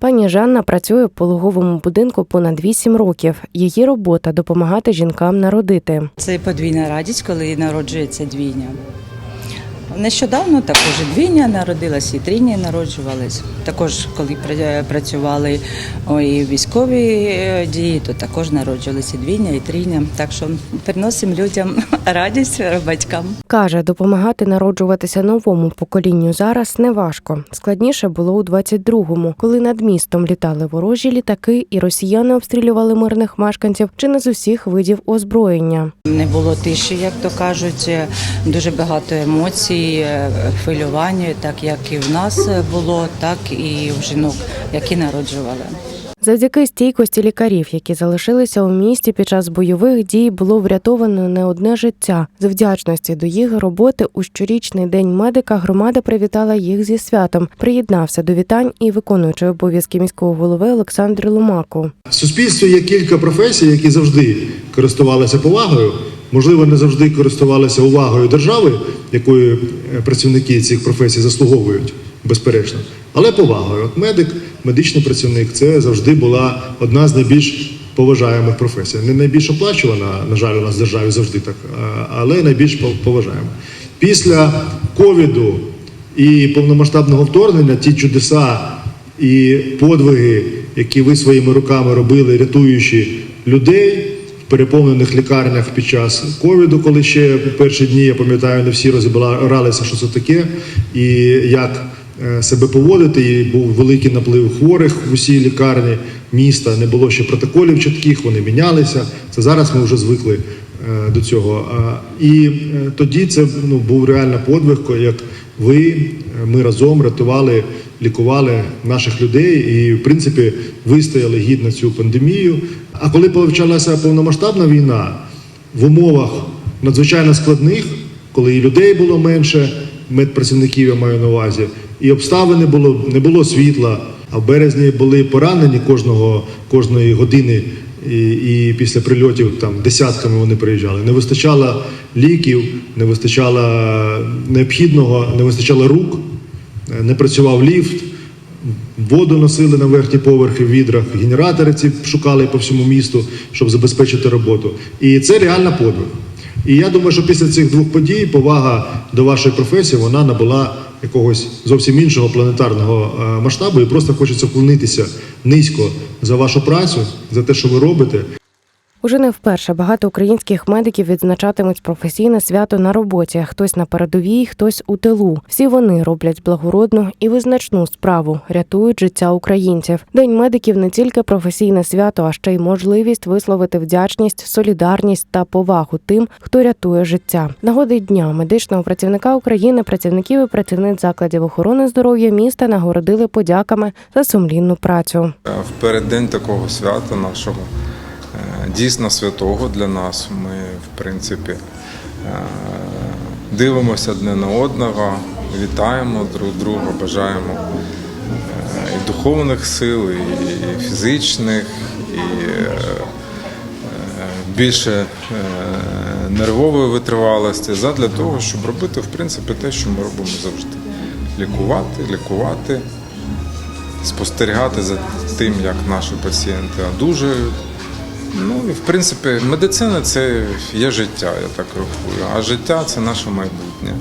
Пані Жанна працює в пологовому будинку понад 8 років. Її робота допомагати жінкам народити. Це подвійна радість, коли народжується двійня. Нещодавно також і двійня народилась, і трійня народжувались. Також, коли працювали ой, військові е, дії, то також народжувалися і двійня, і трійня. Так що приносимо людям радість батькам. Каже, допомагати народжуватися новому поколінню зараз неважко. Складніше було у 22-му, коли над містом літали ворожі літаки, і росіяни обстрілювали мирних мешканців чи не з усіх видів озброєння. Не було тиші, як то кажуть, е, дуже багато емоцій, е, хвилювання, так як і в нас було, так і в жінок, які народжували. Завдяки стійкості лікарів, які залишилися у місті під час бойових дій, було врятовано не одне життя. З вдячності до їх роботи у щорічний день медика громада привітала їх зі святом. Приєднався до вітань і виконуючий обов'язки міського голови Олександр Ломако. В суспільстві є кілька професій, які завжди користувалися повагою. Можливо, не завжди користувалися увагою держави, якою е, працівники цих професій заслуговують, безперечно. Але повагою. От медик, медичний працівник це завжди була одна з найбільш поважаємих професій. Не найбільш оплачувана, на жаль, у нас в державі завжди так, але найбільш пов- поважаємо. Після ковіду і повномасштабного вторгнення ті чудеса і подвиги, які ви своїми руками робили, рятуючи людей в переповнених лікарнях під час ковіду, коли ще перші дні, я пам'ятаю, не всі розбиралися, що це таке, і як себе поводити. І був великий наплив хворих в усій лікарні міста. Не було ще протоколів чітких, вони мінялися. Це зараз ми вже звикли е, до цього. І е, тоді це ну, був реально подвиг, як ви, е, ми разом рятували, лікували наших людей і, в принципі, вистояли гідно цю пандемію. А коли почалася повномасштабна війна в умовах надзвичайно складних, коли і людей було менше, медпрацівників я маю на увазі, і обставини було не було світла. А в березні були поранені кожного кожної години, і, і після прильотів там десятками вони приїжджали. Не вистачало ліків, не вистачало необхідного, не вистачало рук, не працював ліфт, воду носили на верхні поверхи в відрах, генератори ці шукали по всьому місту, щоб забезпечити роботу. І це реально подвиг. І я думаю, що після цих двох подій повага до вашої професії вона набула якогось зовсім іншого планетарного е, масштабу. І просто хочеться вклонитися низько за вашу працю, за те, що ви робите. Уже не вперше багато українських медиків відзначатимуть професійне свято на роботі. Хтось на передовій, хтось у тилу. Всі вони роблять благородну і визначну справу, рятують життя українців. День медиків не тільки професійне свято, а ще й можливість висловити вдячність, солідарність та повагу тим, хто рятує життя. Нагоди дня медичного працівника України, працівників і працівниць закладів охорони здоров'я міста нагородили подяками за сумлінну працю. В переддень такого свята нашого дійсно святого для нас. Ми, в принципі, е, дивимося одне на одного, вітаємо друг друга, бажаємо е, і духовних сил, і фізичних, і е, більше нервової витривалості задля того, щоб робити в принципі те, що ми робимо завжди: лікувати, лікувати спостерігати за тим, як наші пацієнти одужують. Ну в принципі, медицина це є життя, я так рахую. А життя це наше майбутнє.